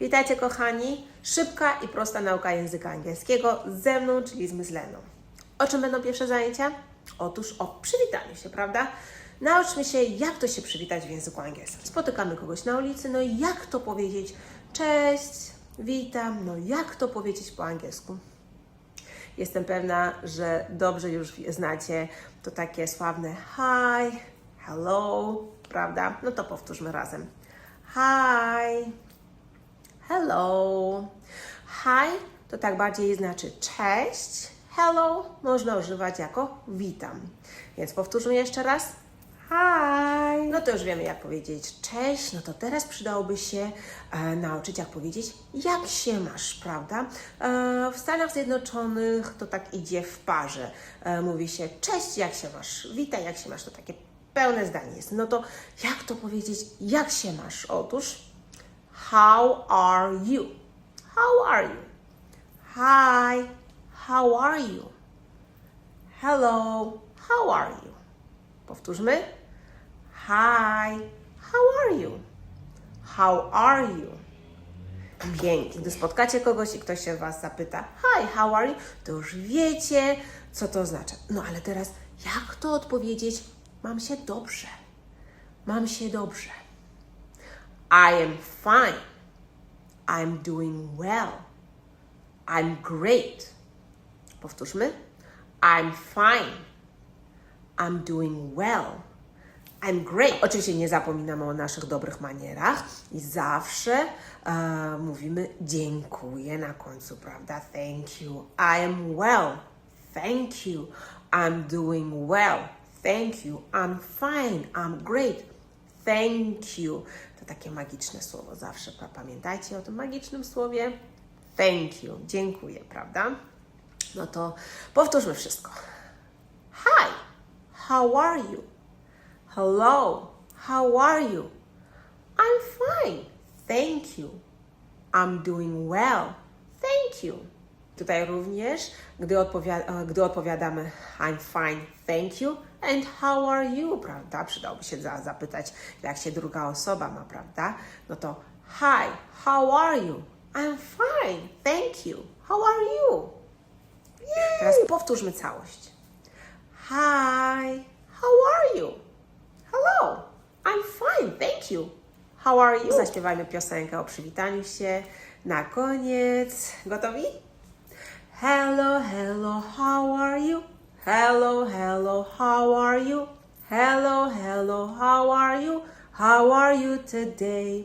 Witajcie kochani. Szybka i prosta nauka języka angielskiego ze mną, czyli z Myzleną. O czym będą pierwsze zajęcia? Otóż o przywitaniu się, prawda? Nauczmy się, jak to się przywitać w języku angielskim. Spotykamy kogoś na ulicy, no i jak to powiedzieć? Cześć, witam, no jak to powiedzieć po angielsku? Jestem pewna, że dobrze już znacie to takie sławne hi, hello, prawda? No to powtórzmy razem. Hi, hello. Hi to tak bardziej znaczy cześć. Hello można używać jako witam. Więc powtórzmy jeszcze raz. Hi. No to już wiemy, jak powiedzieć cześć. No to teraz przydałoby się e, nauczyć, jak powiedzieć jak się masz, prawda? E, w Stanach Zjednoczonych to tak idzie w parze. E, mówi się cześć, jak się masz? Witaj, jak się masz? To takie pełne zdanie jest. No to jak to powiedzieć, jak się masz? Otóż How are you? How are you? Hi, how are you? Hello, how are you? Powtórzmy. Hi, how are you? How are you? Pięknie. Gdy spotkacie kogoś i ktoś się Was zapyta Hi, how are you? To już wiecie, co to oznacza. No ale teraz, jak to odpowiedzieć? Mam się dobrze. Mam się dobrze. I am fine. I'm doing well. I'm great. Powtórzmy. I'm fine. I'm doing well. I'm great. Oczywiście nie zapominamy o naszych dobrych manierach i zawsze e, mówimy dziękuję na końcu, prawda? Thank you. I am well. Thank you. I'm doing well. Thank you. I'm fine. I'm great. Thank you. To takie magiczne słowo zawsze. pa- Pamiętajcie o tym magicznym słowie. Thank you. Dziękuję, prawda? No to powtórzmy wszystko. Hi. How are you? Hello. How are you? I'm fine. Thank you. I'm doing well. Thank you. Tutaj również, gdy, odpowia- e, gdy odpowiadamy I'm fine, thank you and how are you, prawda? Przydałoby się za- zapytać, jak się druga osoba ma, prawda? No to Hi, how are you? I'm fine, thank you. How are you? Teraz powtórzmy całość. Hi, how are you? Hello, I'm fine, thank you. How are you? Zaśpiewajmy piosenkę o przywitaniu się. Na koniec. Gotowi? Hello, hello, how are you? Hello, hello, how are you? Hello, hello, how are you? How are you today?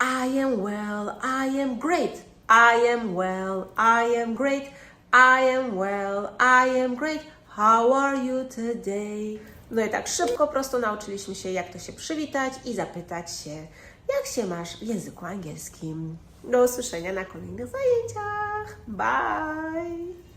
I am well, I am great. I am well, I am great. I am well, I am great. How are you today? No i tak szybko, prosto nauczyliśmy się, jak to się przywitać i zapytać się, jak się masz w języku angielskim. Do usłyszenia na kolejnych zajęciach. Bye!